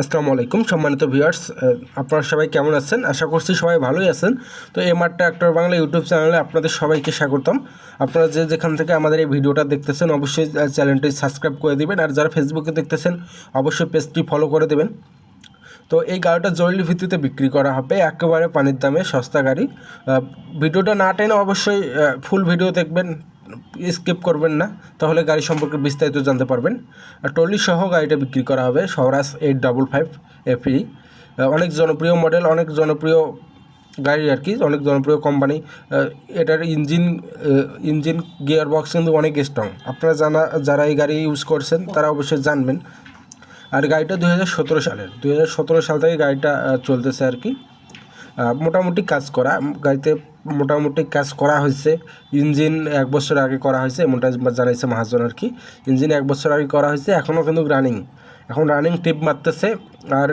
আসসালামু আলাইকুম সম্মানিত ভিউয়ার্স আপনারা সবাই কেমন আছেন? আশা করছি সবাই ভালোই আছেন। তো M R tractor Bangla YouTube চ্যানেলে আপনাদের সবাইকে স্বাগতম। আপনারা যে যেখান থেকে আমাদের এই ভিডিওটা দেখতেছেন, অবশ্যই চ্যানেলটি সাবস্ক্রাইব করে দিবেন। আর যারা ফেসবুকে দেখতেছেন, অবশ্যই পেজটি ফলো করে দেবেন। তো এই গাড়িটা জরুরি ভিত্তিতে বিক্রি করা হবে, একেবারে পানির দামে, সস্তা গাড়ি। ভিডিওটা না টেনে অবশ্যই ফুল ভিডিও দেখবেন। স্কিপ করবেন না, তাহলে গাড়ি সম্পর্কে বিস্তারিত জানতে পারবেন। টলি সহ গাড়িটা বিক্রি করা হবে সরাস এইট ডাবল ফাইভ এফি অনেক জনপ্রিয় মডেল অনেক জনপ্রিয় গাড়ি আর কি, অনেক জনপ্রিয় কোম্পানি এটার ইঞ্জিন ইঞ্জিন গিয়ার বক্স কিন্তু অনেক স্ট্রং আপনারা জানা, যারা এই গাড়ি ইউজ করছেন, তারা অবশ্যই জানবেন। আর গাড়িটা দুই হাজার সতেরো সালের, দুই হাজার সতেরো সাল থেকে গাড়িটা চলতেছে আর কি। মোটামুটি কাজ করা। গাড়িতে মোটামুটি কাজ করা হয়েছে। ইঞ্জিন এক বছর আগে করা হয়েছে, এমনটা জানাইছে মহাজন আর কি। ইঞ্জিন এক বছর আগে করা হয়েছে, এখনও কিন্তু রানিং এখন রানিং টিপ মারতেছে আর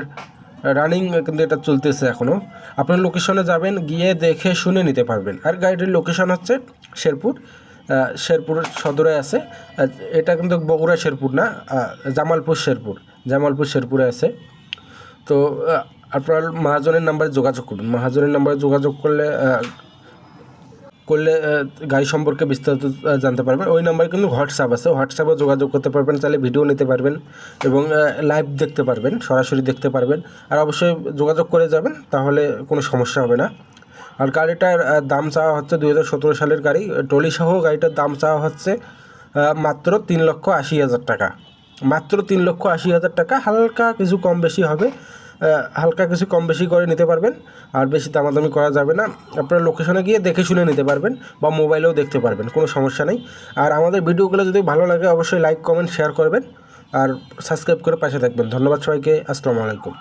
রানিং কিন্তু এটা চলতেছে এখনও। আপনার লোকেশনে যাবেন, গিয়ে দেখে শুনে নিতে পারবেন। আর গাড়িটির লোকেশন হচ্ছে শেরপুর। শেরপুর সদরে আছে। এটা কিন্তু বগুড়া শেরপুর না জামালপুর শেরপুর। জামালপুর শেরপুরে আছে। তো আপনার মহাজনের নাম্বারে যোগাযোগ করুন। মহাজনের নাম্বারে যোগাযোগ করলে করলে গাড়ি সম্পর্কে বিস্তারিত জানতে পারবেন। ওই নাম্বারে কিন্তু হোয়াটসঅ্যাপ আছে। হোয়াটসঅ্যাপে যোগাযোগ করতে পারবেন। চাইলে ভিডিও নিতে পারবেন এবং লাইভ দেখতে পারবেন, সরাসরি দেখতে পারবেন। আর অবশ্যই যোগাযোগ করে যাবেন, তাহলে কোনো সমস্যা হবে না। আর গাড়িটার দাম চাওয়া হচ্ছে দুই হাজার সতেরো সালের গাড়ি। টলি সহ গাড়িটার দাম চাওয়া হচ্ছে মাত্র তিন লক্ষ আশি হাজার টাকা। মাত্র তিন লক্ষ আশি হাজার টাকা। হালকা কিছু কম বেশি হবে। হালকা কিছু কম বেশি করে নিতে পারবেন, আর বেশি দামাদামি করা যাবে না। আপনার লোকেশনে গিয়ে দেখে শুনে নিতে পারবেন বা মোবাইলেও দেখতে পারবেন, কোনো সমস্যা নেই। আর আমাদের ভিডিওগুলো যদি ভালো লাগে, অবশ্যই লাইক কমেন্ট শেয়ার করবেন, আর সাবস্ক্রাইব করে পাশে থাকবেন। ধন্যবাদ সবাইকে, আসসালামু আলাইকুম।